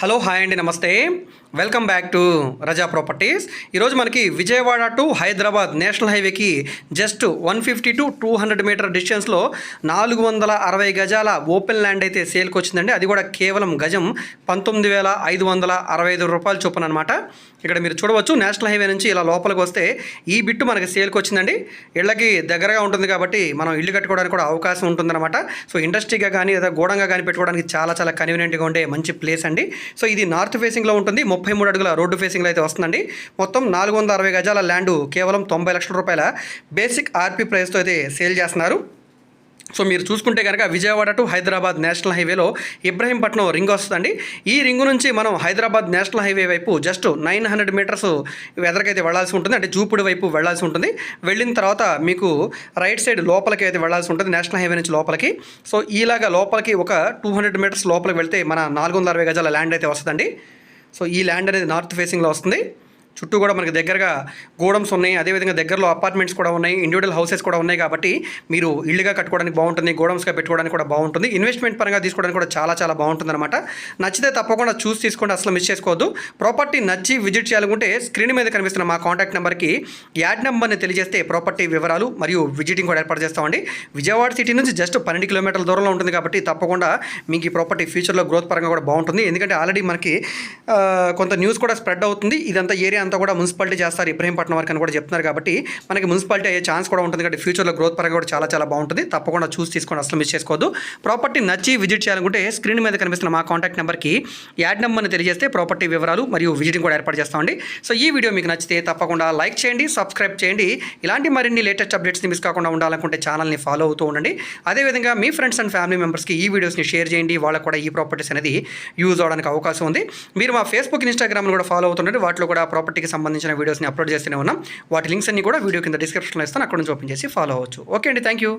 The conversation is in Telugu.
హలో హాయ్ అండి నమస్తే. Welcome back to Raza properties ఈరోజు మనకి విజయవాడ టు హైదరాబాద్ నేషనల్ హైవేకి just one fifty to two hundred meter డిస్టెన్స్లో నాలుగు వందల అరవై గజాల ఓపెన్ ల్యాండ్ అయితే సేల్కి వచ్చిందండి. అది కూడా కేవలం గజం పంతొమ్మిది వేల ఐదు వందల అరవై ఐదు రూపాయలు చొప్పున అనమాట ఇక్కడ మీరు చూడవచ్చు నేషనల్ హైవే నుంచి ఇలా లోపలికి వస్తే ఈ బిట్టు మనకి సేల్కి వచ్చిందండి. ఇళ్ళకి దగ్గరగా ఉంటుంది కాబట్టి మనం ఇల్లు కట్టుకోవడానికి కూడా అవకాశం ఉంటుందన్నమాట. సో ఇండస్ట్రీగా కానీ లేదా గోడంగా కానీ పెట్టుకోవడానికి చాలా చాలా కన్వీనియంట్గా ఉండే మంచి ప్లేస్ అండి. సో ఇది నార్త్ ఫేసింగ్లో ఉంటుంది. ముప్పై మూడు అడుగుల రోడ్డు ఫేసింగ్లో అయితే వస్తుందండి. మొత్తం నాలుగు వందల అరవై గజాల ల్యాండ్ కేవలం తొంభై లక్షల రూపాయల బేసిక్ ఆర్పీ ప్రైస్తో అయితే సేల్ చేస్తున్నారు. సో మీరు చూసుకుంటే కనుక విజయవాడ టు హైదరాబాద్ నేషనల్ హైవేలో ఇబ్రహీంపట్నం రింగ్ వస్తుందండి. ఈ రింగ్ నుంచి మనం హైదరాబాద్ నేషనల్ హైవే వైపు జస్ట్ నైన్ హండ్రెడ్ మీటర్స్ ఎదరికైతే వెళ్ళాల్సి ఉంటుంది. అంటే జూపుడు వైపు వెళ్ళాల్సి ఉంటుంది. వెళ్ళిన తర్వాత మీకు రైట్ సైడ్ లోపలికి అయితే వెళ్ళాల్సి ఉంటుంది. నేషనల్ హైవే నుంచి లోపలికి. సో ఈలాగా లోపలికి ఒక టూ హండ్రెడ్ మీటర్స్ లోపలికి వెళ్తే మన నాలుగు వందల అరవై గజాల ల్యాండ్ అయితే వస్తుందండి. సో ఈ ల్యాండ్ అనేది నార్త్ ఫేసింగ్లో వస్తుంది. చుట్టూ కూడా మనకి దగ్గరగా గోడమ్స్ ఉన్నాయి. అదేవిధంగా దగ్గరలో అపార్ట్మెంట్స్ కూడా ఉన్నాయి. ఇండివిజువల్ హౌసెస్ కూడా ఉన్నాయి కాబట్టి మీరు ఇల్లుగా కట్టుకోవడానికి బాగుంటుంది. గోడమ్స్గా పెట్టుకోవడానికి కూడా బాగుంటుంది. ఇన్వెస్ట్మెంట్ పరంగా తీసుకోవడానికి కూడా చాలా చాలా బాగుంటుంది అనమాట నచ్చితే తప్పకుండా చూసి తీసుకోండి. అసలు మిస్ చేసుకోవద్దు. ప్రాపర్టీ నచ్చి విజిట్ చేయాలనుకుంటే స్క్రీన్ మీద కనిపిస్తున్న మా కాంటాక్ట్ నెంబర్కి యాడ్ నెంబర్ని తెలియజేస్తే ప్రాపర్టీ వివరాలు మరియు విజిటింగ్ కూడా ఏర్పాటు చేస్తామండి. విజయవాడ సిటీ నుంచి జస్ట్ పన్నెండు కిలోమీటర్ల దూరంలో ఉంటుంది కాబట్టి తప్పకుండా మీకు ఈ ప్రాపర్టీ ఫ్యూచర్లో గ్రోత్ పరంగా కూడా బాగుంటుంది. ఎందుకంటే ఆల్రెడీ మనకి కొంత న్యూస్ కూడా స్ప్రెడ్ అవుతుంది. ఇదంతా ఏరియా అంతా కూడా మున్సిపాలిటీ చేస్తారు. ఇబ్రహీంపట్నం వరకు అని కూడా చెప్తున్నారు కాబట్టి మనకి మున్సిపాలిటీ అయ్యే ఛాన్స్ కూడా ఉంటుంది కాబట్టి ఫ్యూచర్లో గ్రోత్ పరంగా కూడా చాలా చాలా బాగుంటుంది. తప్పకుండా చూసి తీసుకొని అసలు మిస్ చేసుకోవద్దు. ప్రాపర్టీ నచ్చి విజిట్ చేయాలనుకుంటే స్క్రీన్ మీద కనిపిస్తున్న మా కాంటాక్ట్ నెంబర్కి యాడ్ నెంబర్ని తెలియజేస్తే ప్రాపర్టీ వివరాలు మరియు విజిటింగ్ కూడా ఏర్పాటు చేస్తామండి సో ఈ వీడియో మీకు నచ్చితే తప్పకుండా లైక్ చేయండి సబ్స్క్రైబ్ చేయండి. ఇలాంటి మరిన్ని లేటెస్ట్ అప్డేట్స్ని మిస్ కాకుండా ఉండాలనుకుంటే ఛానల్ని ఫాలో అవుతూ ఉండండి. అదేవిధంగా మీ ఫ్రెండ్స్ అండ్ ఫ్యామిలీ మెంబర్స్కి ఈ వీడియోస్ని షేర్ చేయండి. వాళ్ళకు కూడా ఈ ప్రాపర్టీస్ అనేది యూజ్ అవడానికి అవకాశం ఉంది. మీరు మా ఫేస్బుక్ ఇన్స్టాగ్రామ్లో కూడా ఫాలో అవుతుండండి. వాటిలో కూడా ప్రాపర్టీ ప్రాపర్టీకి సంబంధించిన వీడియోస్ని అప్లోడ్ చేస్తూనే ఉన్నాం. వాటి లింక్స్ అన్ని కూడా వీడియో కింద డిస్క్రిప్షన్లో ఇస్తాను. అక్కడ నుంచి ఓపెన్ చేసి ఫాలో అవ్వచ్చు. ఓకే అండి. Thank you